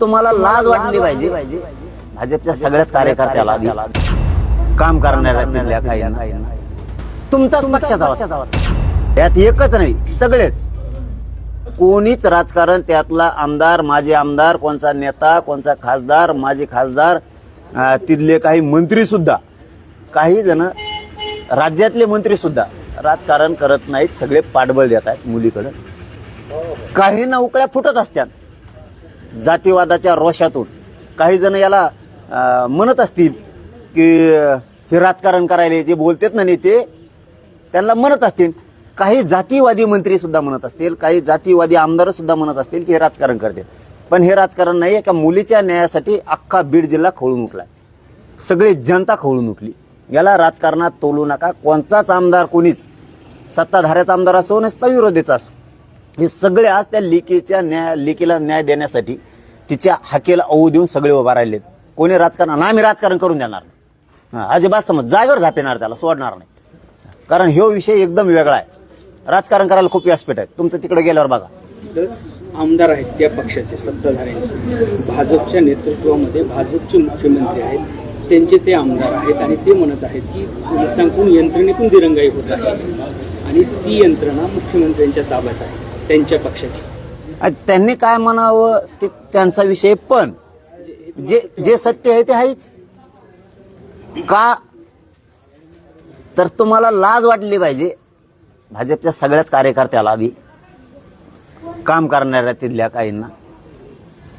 तुम्हाला लाज वाटली पाहिजे. भाजपच्या सगळ्याच कार्यकर्त्याला काम करणाऱ्या तिथल्या काही तुमचाच पक्षाचा. त्यात एकच नाही सगळेच. कोणीच राजकारण त्यातला आमदार माजी आमदार कोणचा नेता कोणचा खासदार माजी खासदार तिथले काही मंत्री सुद्धा. काही जण राज्यातले मंत्री सुद्धा राजकारण करत नाहीत सगळे पाठबळ देत आहेत मुलीकडं. काही ना उकळ्या फुटत असतात जातीवादाच्या रोषातून. काही जण याला म्हणत असतील की हे राजकारण करायला जे बोलतात ना नेते त्यांना म्हणत असतील. काही जातीवादी मंत्री सुद्धा म्हणत असतील काही जातीवादी आमदार सुद्धा म्हणत असतील की हे राजकारण करतात. पण हे राजकारण नाही एका मुलीच्या न्यायासाठी अख्खा बीड जिल्हा खवळून उठला सगळी जनता खवळून उठली. याला राजकारणात तोलू नका. कोणताच आमदार कोणीच सत्ताधाऱ्याचा आमदार असो नसता विरोधीचा असो. हे सगळे आज त्या लेकीच्या न्याय लेकीला न्याय देण्यासाठी तिच्या हाकेला ओऊ देऊन सगळे उभा राहिलेत. कोणी राजकारण आम्ही राजकारण करून देणार नाही. अजिबात समज जागेवर झापेणार त्याला सोडणार नाही. कारण ह्यो विषय एकदम वेगळा आहे. राजकारण करायला खूप व्यासपीठ आहे. तुमचं तिकडे गेल्यावर बघा. आमदार आहेत त्या पक्षाचे सत्ताधाऱ्यांचे. भाजपच्या नेतृत्वामध्ये भाजपचे मुख्यमंत्री आहेत. त्यांचे ते आमदार आहेत आणि ते म्हणत आहेत की पोलिसांकडून यंत्रणेतून दिरंगाई होत आहे. आणि ती यंत्रणा मुख्यमंत्र्यांच्या ताब्यात आहे. त्यांच्या पक्षाची. त्यांनी काय म्हणावं ते त्यांचा विषय पण. जे जे सत्य आहे ते आहेच. का? तर तुम्हाला लाज वाटली पाहिजे. भाजपच्या सगळ्याच कार्यकर्त्याला बी. काम करणाऱ्या तिथल्या काहींना.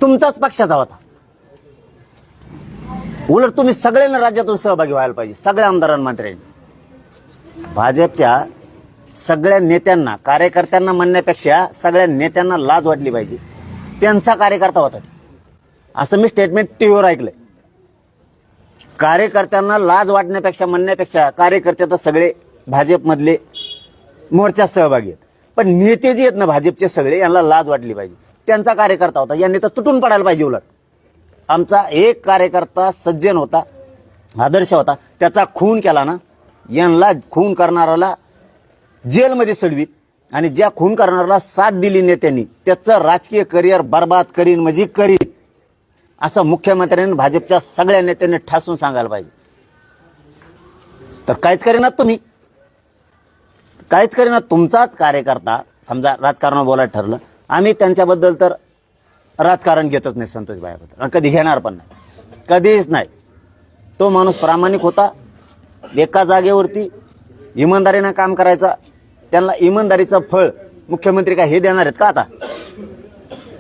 तुमचाच पक्षाचा होता. उलट तुम्ही सगळ्यांना राज्यातून सहभागी व्हायला पाहिजे. सगळ्या आमदारांमंत्र्यांनी भाजपच्या सगळ्या नेत्यांना कार्यकर्त्यांना म्हणण्यापेक्षा सगळ्या नेत्यांना लाज वाटली पाहिजे. त्यांचा कार्यकर्ता होता असं मी स्टेटमेंट टी व्हीवर ऐकलंय. कार्यकर्त्यांना लाज वाटण्यापेक्षा म्हणण्यापेक्षा कार्यकर्ते तर सगळे भाजपमधले मोर्चात सहभागी आहेत. पण नेते जे आहेत ना भाजपचे सगळे यांना लाज वाटली पाहिजे. त्यांचा कार्यकर्ता होता. यांनी तर तुटून पडायला पाहिजे उलट. आमचा एक कार्यकर्ता सज्जन होता आदर्श होता. त्याचा खून केला ना यांना खून करणाऱ्याला जेलमध्ये सडवी आणि ज्या खून करणाऱ्याला साथ दिली नेत्यांनी त्याचं राजकीय करिअर बर्बाद करीन म्हणजे करीन असं मुख्यमंत्र्यांनी भाजपच्या सगळ्या नेत्यांनी ठासून सांगायला पाहिजे. तर काहीच करेनात तुम्ही. काहीच करेना तुमचाच कार्यकर्ता समजा राजकारणावर बोलायला ठरलं आम्ही त्यांच्याबद्दल तर राजकारण घेतच नाही संतोष भाईबद्दल कधी घेणार पण नाही. कधीच नाही. तो माणूस प्रामाणिक होता. एका जागेवरती इमानदारीनं काम करायचा. त्यांना इमानदारीचं फळ मुख्यमंत्री काय हे देणार आहेत का आता?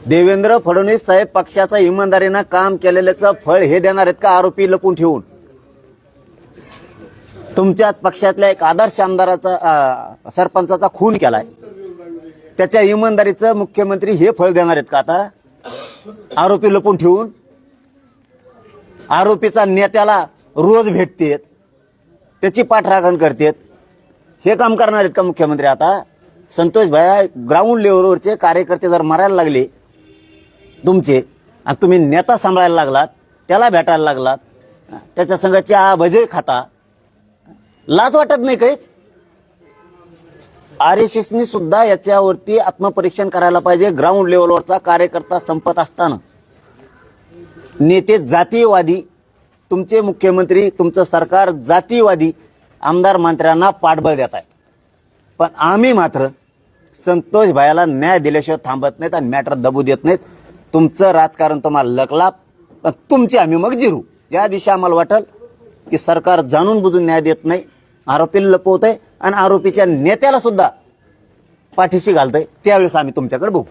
देवेंद्र फडणवीस साहेब पक्षाचा इमानदारीनं काम केलेल्याचं फळ हे देणार आहेत का? आरोपी लपून ठेवून. तुमच्याच पक्षातल्या एक आदर्श आमदाराचा सरपंचाचा खून केलाय. त्याच्या इमानदारीचं मुख्यमंत्री हे फळ देणार आहेत का आता? आरोपी लपून ठेवून. आरोपीचा नेत्याला रोज भेटतेत. त्याची पाठराखण करतेत. हे काम करणार आहेत का मुख्यमंत्री आता? संतोष भाया ग्राउंड लेवलवरचे कार्यकर्ते जर मरायला लागले तुमचे आणि तुम्ही नेता सांभाळायला लागलात त्याला भेटायला लागलात त्याच्या संघाची आ भजे खाता लाज वाटत नाही काहीच? आर एस एसनी सुद्धा याच्यावरती आत्मपरीक्षण करायला पाहिजे ग्राउंड लेवलवरचा कार्यकर्ता संपत असताना. नेते जातीयवादी तुमचे मुख्यमंत्री तुमचं सरकार जातीयवादी आमदार मंत्र्यांना पाठबळ देत आहे पण आम्ही मात्र संतोष भायाला न्याय दिल्याशिवाय थांबत नाहीत आणि मॅटर दबू देत नाहीत. तुमचं राजकारण तुम्हाला लकलाप पण तुमची आम्ही मग जिरू. ज्या दिशा आम्हाला वाटल की सरकार जाणून बुजून न्याय देत नाही आरोपीला लपवत आहे आणि आरोपीच्या नेत्याला सुद्धा पाठीशी घालतंय. त्यावेळेस आम्ही तुमच्याकडे बघू.